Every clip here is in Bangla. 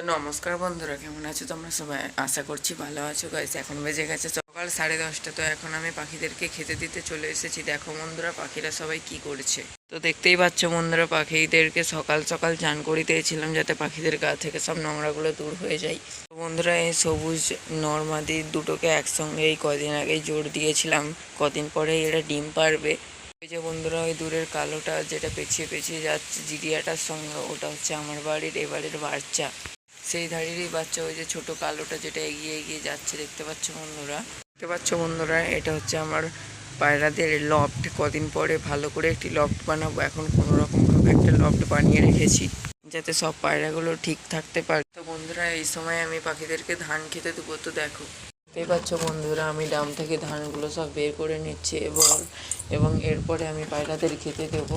তো নমস্কার বন্ধুরা, কেমন আছো তোমরা সবাই? আশা করছি ভালো আছো গাইস এখন বেজে গেছে সকাল সাড়ে দশটা, তো এখন আমি পাখিদেরকে খেতে দিতে চলে এসেছি। দেখো বন্ধুরা, পাখিরা সবাই কি করছে? তো দেখতেই পাচ্ছ বন্ধুরা, পাখিদেরকে সকাল সকাল চান করে দিয়েছিলাম যাতে পাখিদের গা থেকে সব নোংরাগুলো দূর হয়ে যায়। তো বন্ধুরা, এই সবুজ নর্মাদি দুটোকে একসঙ্গে এই কদিন আগেই জোর দিয়েছিলাম। কদিন পরে এরা ডিম পারবে। ওই যে বন্ধুরা, ওই দূরের কালোটা যেটা পেছিয়ে পেছিয়ে যাচ্ছে, জিরিয়াটার সঙ্গে, ওটা হচ্ছে আমার বাড়ির, এবারের বাচ্চা। সেই ধারেরই বাচ্চা, ওই যে ছোট কালোটা যেটা এগিয়ে এগিয়ে যাচ্ছে, দেখতে পাচ্ছ বন্ধুরা? দেখতে পাচ্ছ বন্ধুরা, এটা হচ্ছে আমার পায়রাদের লফট কদিন পরে ভালো করে একটি লফট বানাবো। এখন কোনো রকম ভাবে একটা লফট বানিয়ে রেখেছি, যাতে সব পায়রাগুলো ঠিক থাকতে পারে। তো বন্ধুরা, এই সময় আমি পাখিদেরকে ধান খেতে দেবো, তো দেখো। দেখতেই পাচ্ছ বন্ধুরা, আমি ডাম থেকে ধানগুলো সব বের করে নিচ্ছি, এবং এবং এরপরে আমি পায়রাদের খেতে দেবো।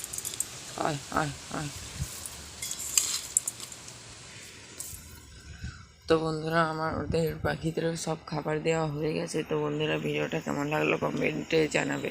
আয় আয় আয় তো বন্ধুরা, আমার ওদের পাখিদের সব খাবার দেওয়া হয়ে গেছে। তো বন্ধুরা, ভিডিওটা কেমন লাগল কমেন্টে জানাবে।